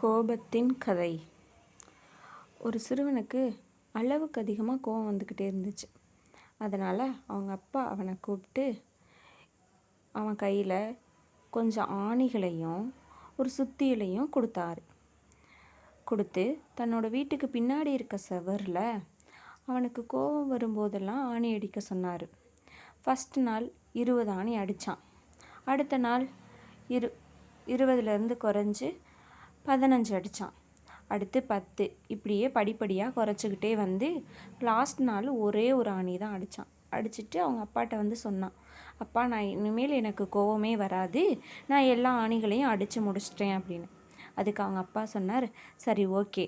கோபத்தின் கதை. ஒரு சிறுவனுக்கு அளவுக்கு அதிகமாக கோபம் வந்துக்கிட்டே இருந்துச்சு. அதனால் அவங்க அப்பா அவனை கூப்பிட்டு அவன் கையில் கொஞ்சம் ஆணிகளையும் ஒரு சுத்தியிலையும் கொடுத்தாரு. கொடுத்து தன்னோட வீட்டுக்கு பின்னாடி இருக்க செவரில் அவனுக்கு கோபம் வரும்போதெல்லாம் ஆணி அடிக்க சொன்னார். ஃபஸ்ட் நாள் இருபது ஆணி அடித்தான் அடுத்த நாள் இரு இருபதுலேருந்து குறைஞ்சி பதினஞ்சு அடித்தான் அடுத்து பத்து. இப்படியே படிப்படியாக குறைச்சிக்கிட்டே வந்து லாஸ்ட் நாள் ஒரே ஒரு ஆணி தான் அடித்தான் அடிச்சுட்டு அவங்க அப்பாட்ட வந்து சொன்னான் அப்பா நான் இனிமேல் எனக்கு கோவமே வராது. நான் எல்லா ஆணிகளையும் அடித்து முடிச்சிட்டேன் அப்படின்னு. அதுக்கு அவங்க அப்பா சொன்னார் சரி ஓகே.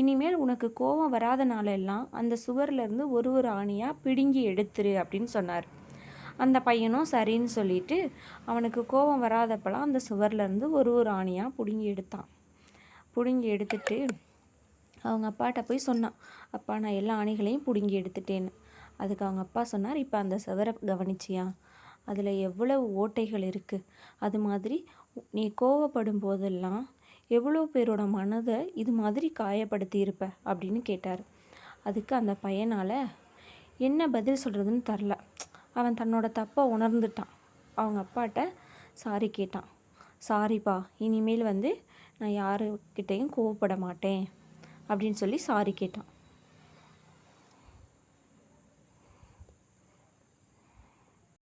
இனிமேல் உனக்கு கோவம் வராத நாளெல்லாம் அந்த சுவர்லேருந்து ஒரு ஒரு ஆணியாக பிடுங்கி எடுத்துரு அப்படின்னு சொன்னார். அந்த பையனும் சரின்னு சொல்லிட்டு அவனுக்கு கோபம் வராதப்பெல்லாம் அந்த சுவர்லேருந்து ஒரு ஒரு ஆணியாக பிடுங்கி எடுத்தான். பிடுங்கி எடுத்துட்டு அவங்க அப்பாட்ட போய் சொன்னான் அப்பா நான் எல்லா ஆணிகளையும் பிடுங்கி எடுத்துட்டேன்னு. அதுக்கு அவங்க அப்பா சொன்னார் இப்போ அந்த சுவரை கவனிச்சியா? அதில் எவ்வளவு ஓட்டைகள் இருக்குது அது மாதிரி நீ கோவப்படும் போதெல்லாம் எவ்வளோ பேரோட மனதை இது மாதிரி காயப்படுத்தியிருப்ப? அப்படின்னு கேட்டார். அதுக்கு அந்த பையனால் என்ன பதில் சொல்கிறதுன்னு தெரில. அவன் தன்னோட தப்பை உணர்ந்துட்டான். அவங்க அப்பாட்ட சாரி கேட்டான். சாரிப்பா இனிமேல் வந்து நான் யாருக்கிட்டேயும் கோவப்பட மாட்டேன் அப்படின்னு சொல்லி சாரி கேட்டான்.